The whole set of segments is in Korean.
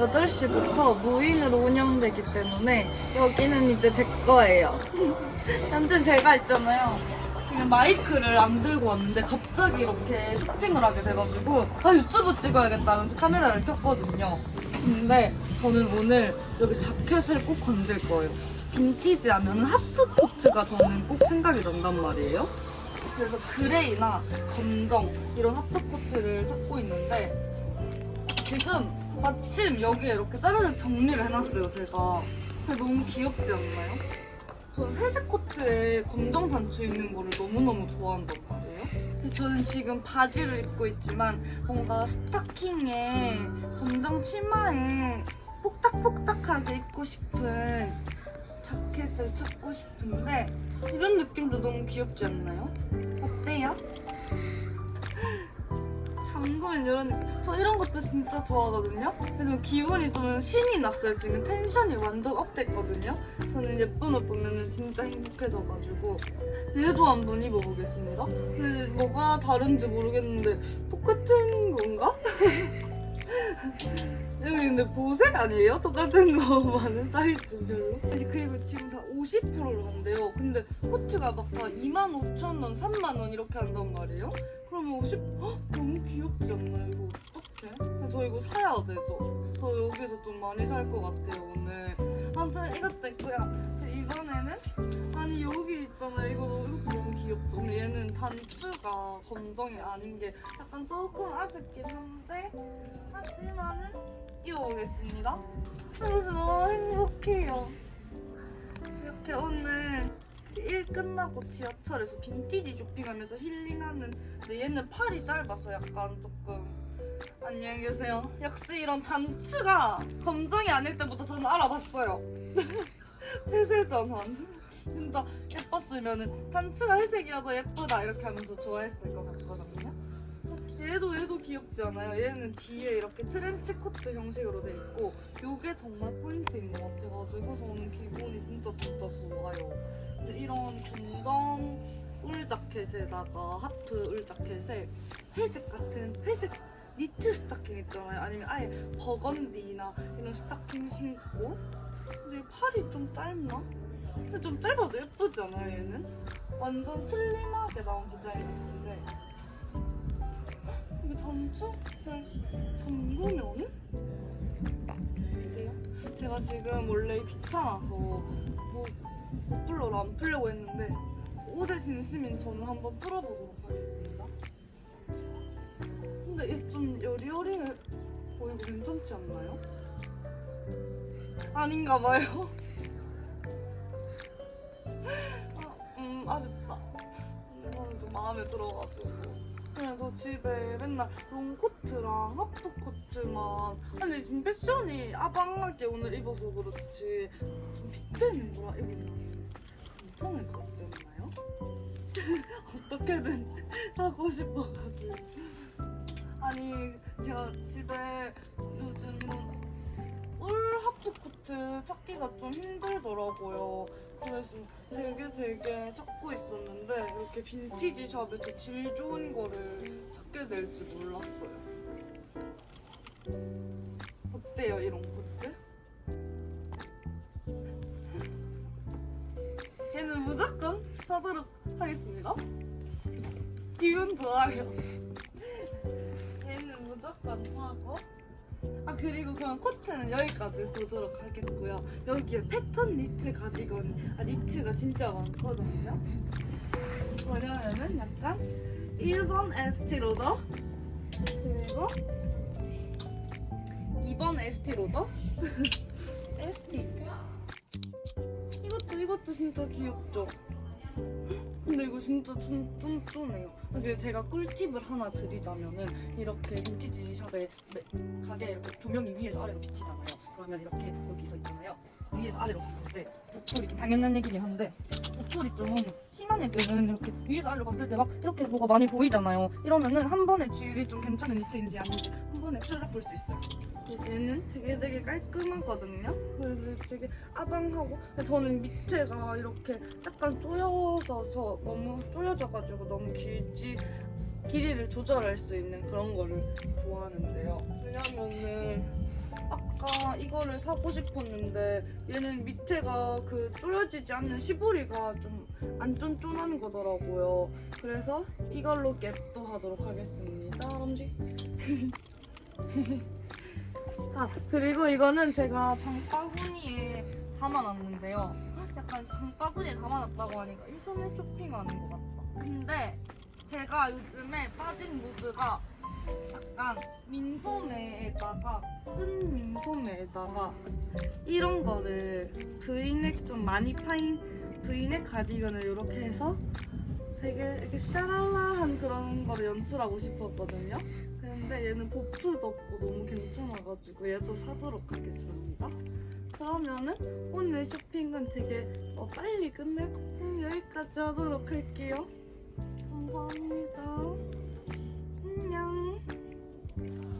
6시부터 무인으로 운영되기 때문에 여기는 이제 제 거예요. 아무튼 제가 있잖아요. 지금 마이크를 안 들고 왔는데 갑자기 이렇게 쇼핑을 하게 돼가지고 아 유튜브 찍어야겠다 하면서 카메라를 켰거든요. 근데 저는 오늘 여기 자켓을 꼭 건질 거예요. 빈티지 하면 하프 코트가 저는 꼭 생각이 난단 말이에요. 그래서 그레이나 검정 이런 하프 코트를 찾고 있는데 지금 마침 여기에 이렇게 짜르륵 정리를 해놨어요 제가 너무 귀엽지 않나요? 저는 회색 코트에 검정 단추 있는 거를 너무너무 좋아한단 말이에요 저는 지금 바지를 입고 있지만 뭔가 스타킹에 검정 치마에 폭닥폭닥하게 입고 싶은 자켓을 찾고 싶은데 이런 느낌도 너무 귀엽지 않나요? 어때요? 잠그면 이런. 저 이런 것도 진짜 좋아하거든요. 그래서 기분이 좀 신이 났어요. 지금 텐션이 완전 업됐거든요. 저는 예쁜 옷 보면 진짜 행복해져가지고 얘도 한번 입어보겠습니다. 근데 뭐가 다른지 모르겠는데 똑같은 건가? 여기 근데 보색 아니에요? 똑같은 거 많은 사이즈별로. 아니, 그리고 지금 다 50%로 한대요. 근데 코트가 막 다 25,000원, 3만 원 이렇게 한단 말이에요? 그러면 50, 헉, 너무 귀엽지 않나요? 이거 어떡해? 저 이거 사야 되죠? 저 여기서 좀 많이 살 것 같아요, 오늘. 아무튼 이것도 있고요. 이번에는, 아니, 여기 있잖아요. 이거, 이것도 너무 귀엽죠? 근데 얘는 단추가 검정이 아닌 게 약간 조금 아쉽긴 한데, 입어보겠습니다. 그래서 너무 행복해요. 이렇게 오늘 일 끝나고 지하철에서 빈티지 쇼핑하면서 힐링하는 근데 얘는 팔이 짧아서 약간 조금 안녕히 계세요. 역시 이런 단추가 검정이 아닐 때부터 저는 알아봤어요. 태세 전환. 진짜 예뻤으면은 단추가 회색이어도 예쁘다 이렇게 하면서 좋아했을 것 같거든요. 얘도 얘도 귀엽지 않아요? 얘는 뒤에 이렇게 트렌치 코트 형식으로 돼 있고 이게 정말 포인트인 것 같아가지고 저는 기분이 진짜 진짜 좋아요. 근데 이런 검정 울 자켓에다가 하프 울 자켓에 회색 같은 회색 니트 스타킹 있잖아요. 아니면 아예 버건디나 이런 스타킹 신고 근데 팔이 좀 짧나? 근데 좀 짧아도 예쁘지 않아요 얘는? 완전 슬림하게 나온 디자인 같은데 이게 단추를 잠그면은? 어때요? 제가 지금 원래 귀찮아서 뭐 머플러를 안 풀려고 했는데 옷에 진심인 저는 한번 풀어보도록 하겠습니다. 근데 얘 좀 여리여리해 보이고 괜찮지 않나요? 아닌가 봐요. 아, 음, 아쉽다. 근데 저는 좀 마음에 들어가지고. 그래서 집에 맨날 롱코트랑 하프코트만. 아니, 지금 패션이 아방하게 오늘 입어서 그렇지. 좀 핏되는 거라 입으면 괜찮을 것 같지 않나요? 어떻게든 사고 싶어가지고. 아니, 제가 집에 요즘 하프 코트 찾기가 좀 힘들더라고요. 그래서 되게 되게 찾고 있었는데 이렇게 빈티지 샵에서 질 좋은 거를 찾게 될지 몰랐어요. 어때요 이런 코트? 얘는 무조건 사도록 하겠습니다. 기분 좋아요. 얘는 무조건 사고 아 그리고 그럼 코트는 여기까지 보도록 하겠고요. 여기에 패턴 니트 가디건 아 니트가 진짜 많거든요. 그러면은 약간 1번 에스티 로더 그리고 2번 에스티 로더 에스티 이것도 이것도 진짜 귀엽죠? 근데 이거 진짜 좀 쫀쫀해요. 근데 제가 꿀팁을 하나 드리자면은 이렇게 빈티지 샵에 매- 가게 이렇게 조명이 위에서 아래로 비치잖아요. 그러면 이렇게 여기서 있잖아요. 위에서 아래로 봤을 때 목소리 좀 당연한 얘기긴 한데 목소리 좀 심한 애들은 이렇게 위에서 아래로 봤을 때 막 이렇게 뭐가 많이 보이잖아요. 이러면은 한 번에 질이 좀 괜찮은 니트인지 아닌지 한 번에 쭈르륵 볼수 있어요. 얘는 되게 되게 깔끔하거든요. 그래서 되게 아방하고 저는 밑에가 이렇게 약간 쪼여서 너무 쪼여져가지고 너무 길지 길이를 조절할 수 있는 그런 거를 좋아하는데요. 왜냐면은 아까 이거를 사고 싶었는데 얘는 밑에가 그 조여지지 않는 시보리가 좀 안 쫀쫀한 거더라고요. 그래서 이걸로 겟도 하도록 하겠습니다. 엄지. 아 그리고 이거는 제가 장바구니에 담아놨는데요. 약간 장바구니에 담아놨다고 하니까 인터넷 쇼핑 하는 것 같다. 근데 제가 요즘에 빠진 무드가 약간 민소매에다가 끈 민소매에다가 이런 거를 브이넥 좀 많이 파인 브이넥 가디건을 이렇게 해서 되게 이렇게 샤랄라한 그런 거를 연출하고 싶었거든요. 근데 얘는 보풀도 없고 너무 괜찮아가지고 얘도 사도록 하겠습니다. 그러면은 오늘 쇼핑은 되게 어, 빨리 끝내고 음, 여기까지 하도록 할게요. 감사합니다. 안녕.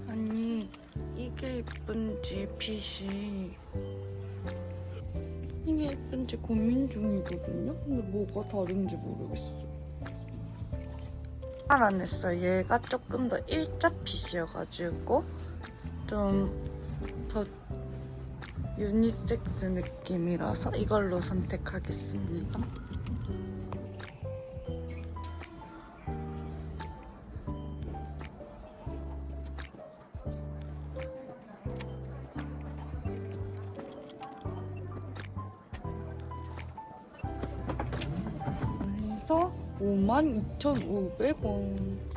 아니 이게 예쁜지 핏이 이게 예쁜지 고민 중이거든요. 근데 뭐가 다른지 모르겠어. 알아냈어요. 얘가 조금 더 일자 핏이어가지고 좀 더 유니섹스 느낌이라서 이걸로 선택하겠습니다. 52,500원.